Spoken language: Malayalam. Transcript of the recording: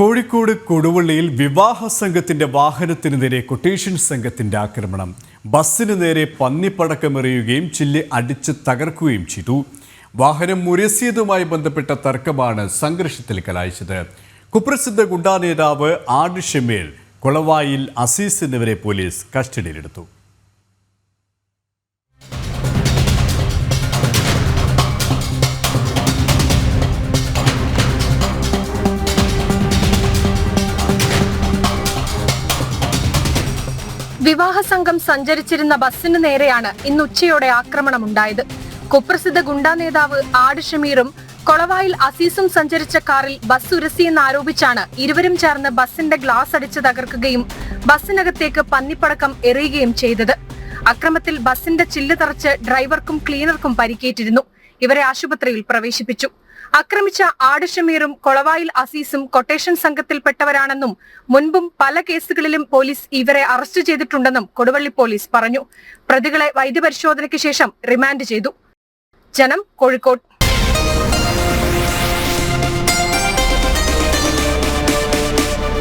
കോഴിക്കോട് കൊടുവള്ളിയിൽ വിവാഹ സംഘത്തിന്റെ വാഹനത്തിന് നേരെ കൊട്ടേഷൻ സംഘത്തിന്റെ ആക്രമണം. ബസ്സിന് നേരെ പന്നിപ്പടക്കമെറിയുകയും ചില്ല് അടിച്ച് തകർക്കുകയും ചെയ്തു. വാഹനം മുരസിയതുമായി ബന്ധപ്പെട്ട തർക്കമാണ് സംഘർഷത്തിൽ കലായിച്ചത് കുപ്രസിദ്ധ ഗുണ്ടാ നേതാവ് ആഡ് ഷമീൽ കൊളവായിൽ അസീസ് എന്നിവരെ പോലീസ് കസ്റ്റഡിയിലെടുത്തു. വിവാഹ സംഘം സഞ്ചരിച്ചിരുന്ന ബസ്സിന് നേരെയാണ് ഇന്ന് ഉച്ചയോടെ ആക്രമണമുണ്ടായത്. കുപ്രസിദ്ധ ഗുണ്ടാ നേതാവ് ആട് ഷമീറും കൊളവായിൽ അസീസും സഞ്ചരിച്ച കാറിൽ ബസ് ഉരസിയെന്ന് ആരോപിച്ചാണ് ഇരുവരും ചേർന്ന് ബസിന്റെ ഗ്ലാസ് അടിച്ച് തകർക്കുകയും ബസ്സിനകത്തേക്ക് പന്നിപ്പടക്കം എറിയുകയും ചെയ്തത്. അക്രമത്തിൽ ബസിന്റെ ചില്ല് തറച്ച് ഡ്രൈവർക്കും ക്ലീനർക്കും പരിക്കേറ്റിരുന്നു. ഇവരെ ആശുപത്രിയിൽ പ്രവേശിപ്പിച്ചു. ആക്രമിച്ച ആട് ഷമീറും കൊളവായിൽ അസീസും കൊട്ടേഷൻ സംഘത്തിൽപ്പെട്ടവരാണെന്നും മുൻപും പല കേസുകളിലും പോലീസ് ഇവരെ അറസ്റ്റ് ചെയ്തിട്ടുണ്ടെന്നും കൊടുവള്ളി പോലീസ് പറഞ്ഞു. പ്രതികളെ വൈദ്യപരിശോധനയ്ക്ക് ശേഷം റിമാൻഡ് ചെയ്തു. ജനം കോഴിക്കോട്.